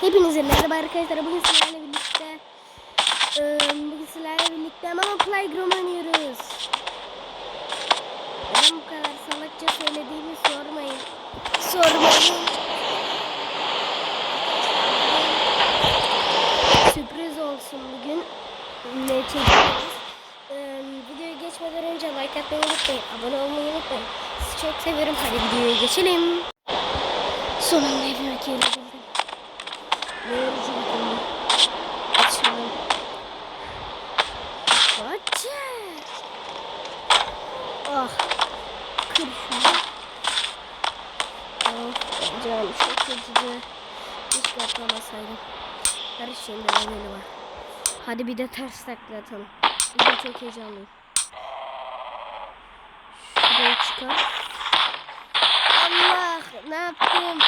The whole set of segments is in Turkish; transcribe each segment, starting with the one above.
Hepinize merhaba arkadaşlar. Bugün sizlerle birlikte eee, bugün sizlerle birlikte Mama Playground oynuyoruz. Neden bu kadar salakça söylediğimi sormayın. Sormayın. Sürpriz olsun bugün. Ne çekiyoruz? Eee, videoya geçmeden önce like atmayı unutmayın. Abone olmayı unutmayın. Sizi çok seviyorum. Hadi videoya geçelim. Sonunda evime gelebildim. Yorucu bir konu. Açalım. Açı. Ah. Kır şunu. Ah. Canım çok acıdı. Hiç yapamasaydım. Her şeyin de bedeli var. Hadi bir de ters takla atalım. Bir de çok heyecanlıyım. Şuraya çıkar. Allah ne yaptım?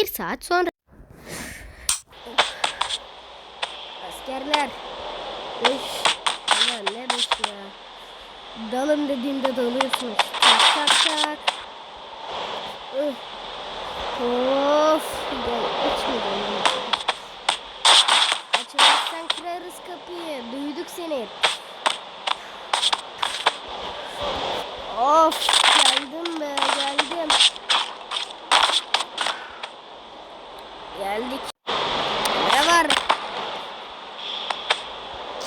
Bir saat sonra. Askerler. Beş. Ulan ne beş ya. Dalın dediğimde dalıyorsunuz. Tak tak tak. Üh. Of. Gel içmeyeceğim. Açamazsan kırarız kapıyı. Duyduk seni. Of geldim be geldim. Geldik. Ne var?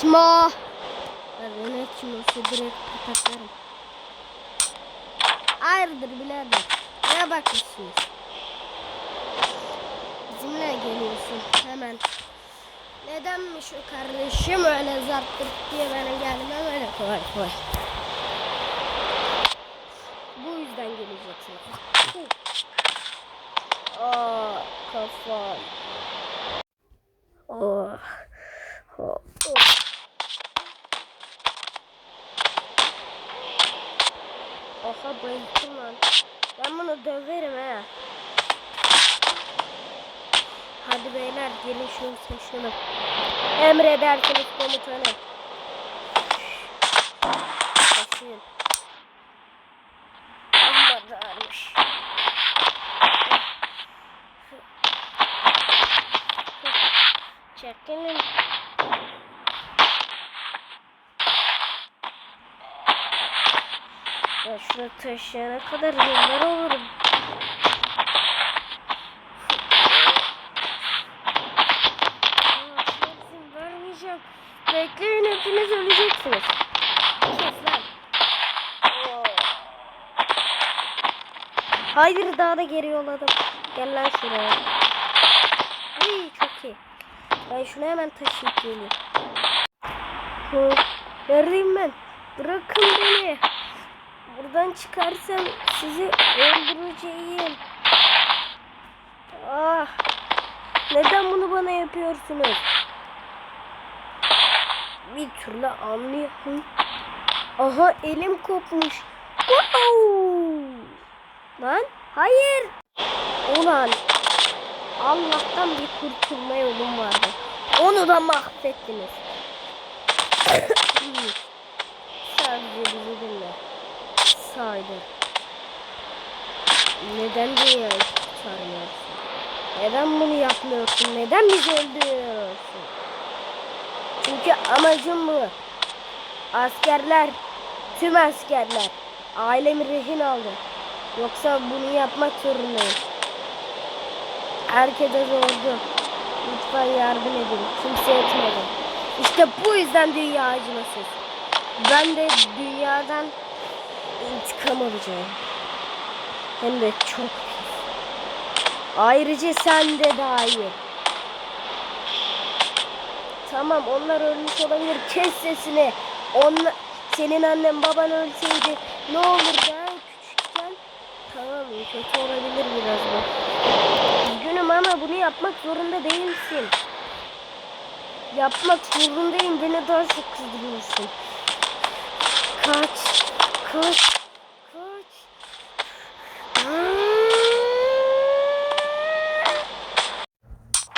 Kim o? Ben ne kim olsa direkt pataklarım. Hayırdır birader? Ne bakıyorsunuz? Bizimle geliyorsun hemen. Nedenmiş o kardeşim öyle zarttır diye bana gelmem öyle kolay kolay. Bu yüzden geleceksin. Aa kafam. Oh. Oh. oh. Oha bayıldım lan. Ben bunu döverim he. Hadi beyler gelin şunu seçelim. Emredersiniz komutanım. Ya şurada taşıyana kadar yıllar olurum. Vermeyeceğim. Bekleyin hepiniz öleceksiniz. Kes lan. Hayır daha da geri yolladım. Gel lan şuraya. Uy çok iyi. Ben şunu hemen taşıyıp. Hı, Neredeyim ben? Bırakın beni. Buradan çıkarsam sizi öldüreceğim. Ah. Neden bunu bana yapıyorsunuz? Bir türlü anlıyorum. Aha elim kopmuş. Wow! Lan hayır. Ulan Allah'tan bir kurtulma yolum vardı. Onu da mahvettiniz. Sadece bizi dinle. Saydı. Neden dünyayı kurtarmıyorsun? Neden bunu yapmıyorsun? Neden bizi öldürüyorsun? Çünkü amacım bu. Askerler, tüm askerler ailemi rehin aldı. Yoksa bunu yapmak zorundayım. Herkese zordu. Lütfen yardım edin. Kimse etmedi. İşte bu yüzden dünya acımasız. Ben de dünyadan intikam alacağım. Hem de çok. Ayrıca sen de dahil. Tamam onlar ölmüş olabilir. Kes sesini. Onlar, senin annen baban ölseydi ne olur ben küçükken tamam kötü olabilir biraz bu. Üzgünüm ama bunu yapmak zorunda değilsin. Yapmak zorundayım. Beni daha çok kızdırıyorsun. Kaç. Koş. Koş.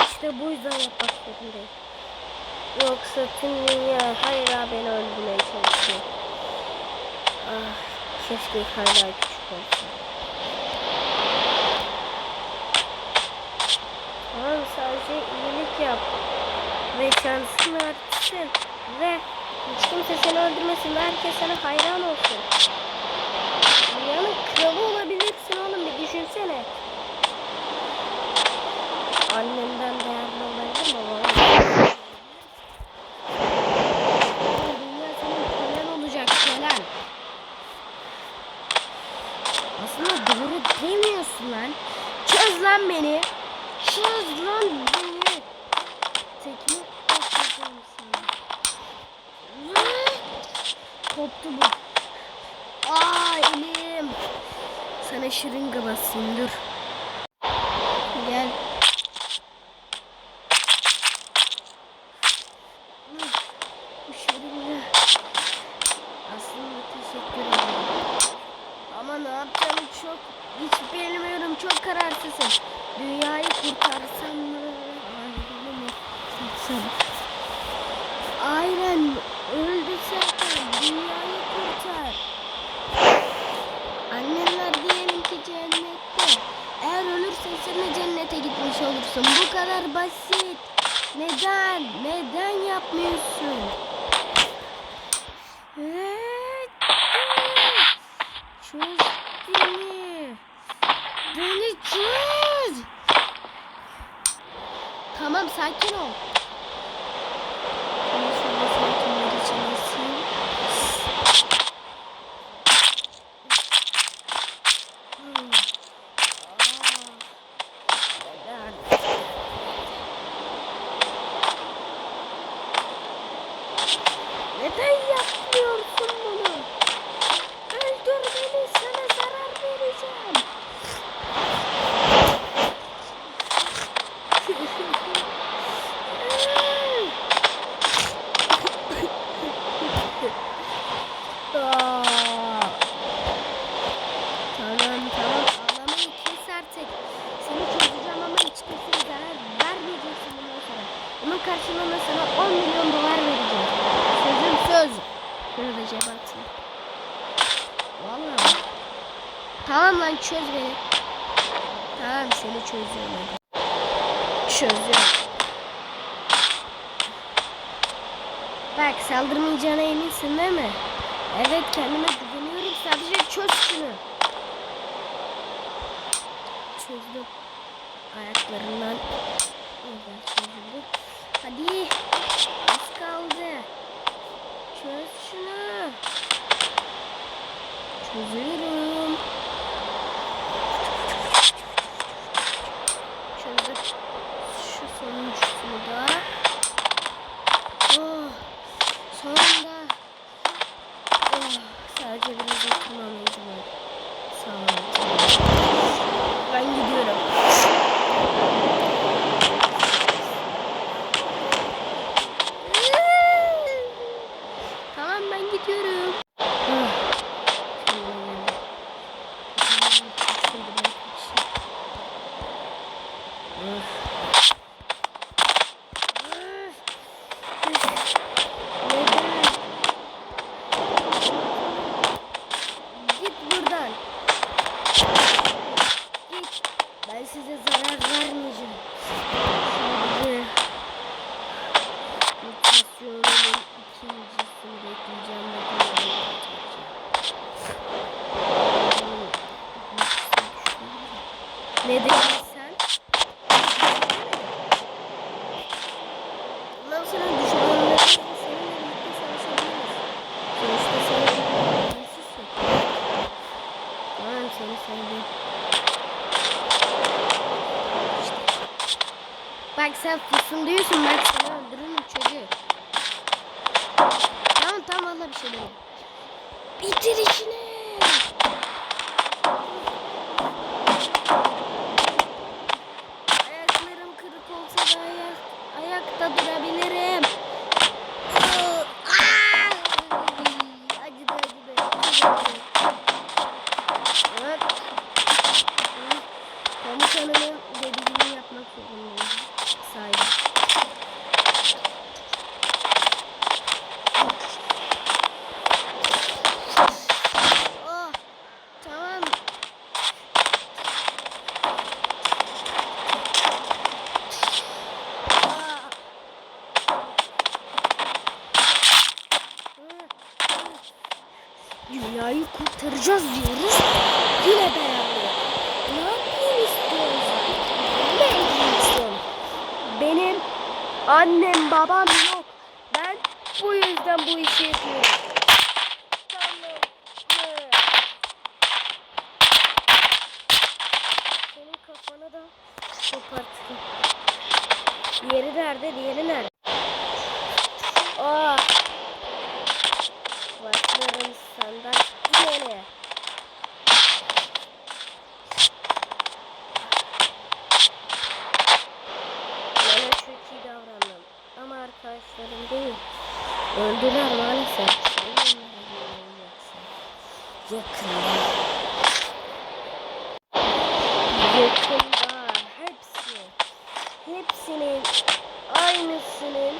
İşte bu yüzden yapmak zorundayım. Yoksa tüm dünya hayra beni öldürmeye çalışıyor. Ah, keşke hala küçük olsa. Tamam sadece iyilik yap. Ve şansını artsın. Ve hiç kimse seni öldürmesin herkes sana hayran olsun. şırınga basayım dur. basit. Neden? Neden yapmıyorsun? Bak saldırmayacağına eminsin değil mi? Evet kendime güveniyorum sadece çöz şunu. Çözdüm. Ayaklarından. Evet. Hadi. Az kaldı. Çöz şunu. Çözüyorum. Sonunda oh, ah, sadece biraz oturmam Susun diyorsun ben seni öldürürüm çocuğu. Tamam tamam valla bir şey değil. Bitir işini. Ayaklarım kırık olsa da ayak, ayakta durabilirim. Dünyayı kurtaracağız diyoruz. Yine dayanmıyor. Ne istiyorsun? Ne istiyorsun? Benim annem babam yok. Ben bu yüzden bu işi yapıyorum. Senin kafanı da kopartırım. Diğeri nerede? Diğeri nerede? Aa. Yine. Bana çok iyi davrandım. Ama arkadaşlarım değil. Öldüler maalesef. Yakında. Yakında hepsi. Hepsinin aynısının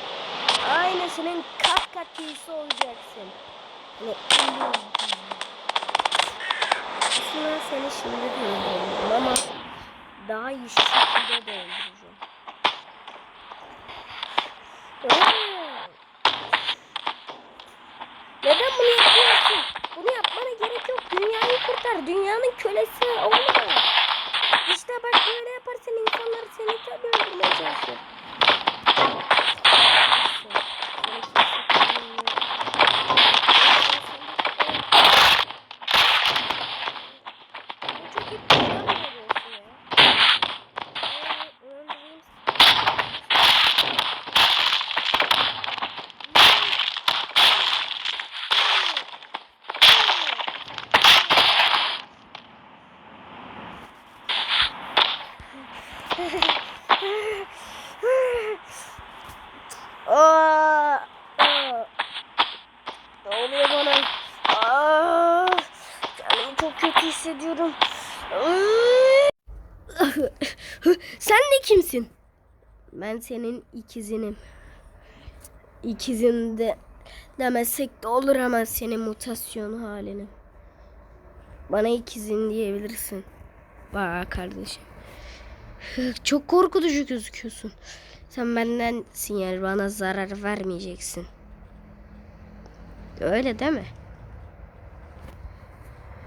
aynısının kat kat iyisi olacaksın. Hani. Aslında seni şimdi de öldürüyorum ama daha iyi şekilde de öldüreceğim. Neden bunu yapıyorsun? Bunu yapmana gerek yok. Dünyayı kurtar. Dünyanın kölesi olma. İşte bak böyle yaparsan insanlar seni tabii öldürmeye çalışır. Seni kimse tanımıyor. Bu çok iddialı veriyorsun ya. Ee, öldüreyim Aa, aa. Ne oluyor bana? Aa, kendimi çok kötü hissediyorum. Sen de kimsin? Ben senin ikizinim. İkizin de demesek de olur ama senin mutasyon halini. Bana ikizin diyebilirsin. Bak kardeşim. Çok korkutucu gözüküyorsun. Sen bendensin yani bana zarar vermeyeceksin. Öyle değil mi?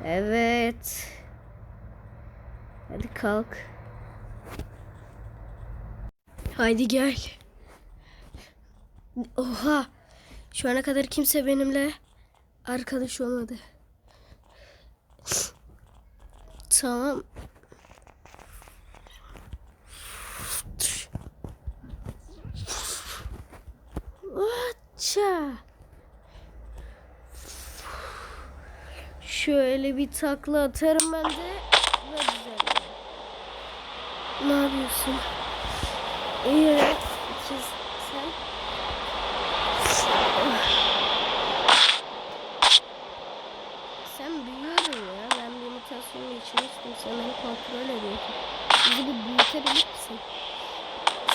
Evet. Hadi kalk. Haydi gel. Oha. Şu ana kadar kimse benimle arkadaş olmadı. Tamam. Aça. Şöyle bir takla atarım ben de. Ne yapıyorsun? İyi. İkiz sen. Sen büyüyorum ya. Ben bir mutasyonu geçirmiştim. Sen kontrol ediyorsun. Bizi bir büyütebilir?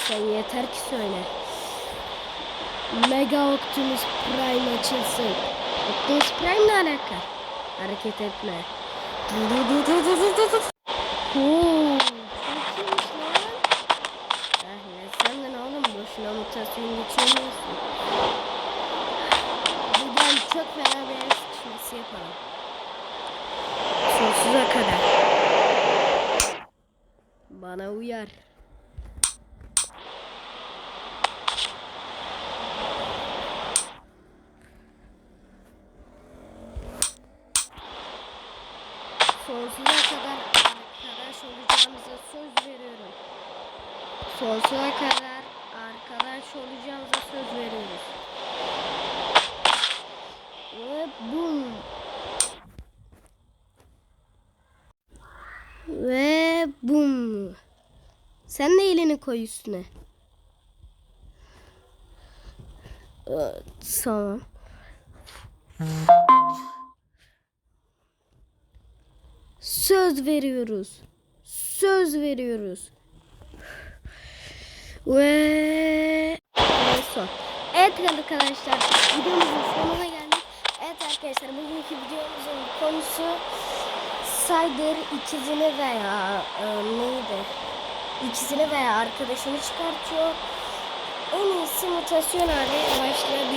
Sen yeter ki söyle. Mega Optimus Prime açılsın. Optimus Prime ne alaka? Hareket etme. Oo. Ah sen de oğlum boşuna mutasyon geçirmiyorsun. Buradan çok fena bir el sıkışması yapalım. Sonsuza kadar. Bana uyar. Sonsuza kadar arkadaş olacağımıza söz veriyorum. Sonsuza kadar arkadaş olacağımıza söz veriyoruz. Ve bum. Ve bum. Sen de elini koy üstüne. Ee, Tamam. Söz veriyoruz. Söz veriyoruz. Ve son. Evet arkadaşlar videomuzun sonuna geldik. Evet arkadaşlar bugünkü videomuzun konusu Cyber ikizini veya e, neydi? İkizini veya arkadaşını çıkartıyor. En iyisi mutasyon hali başlığı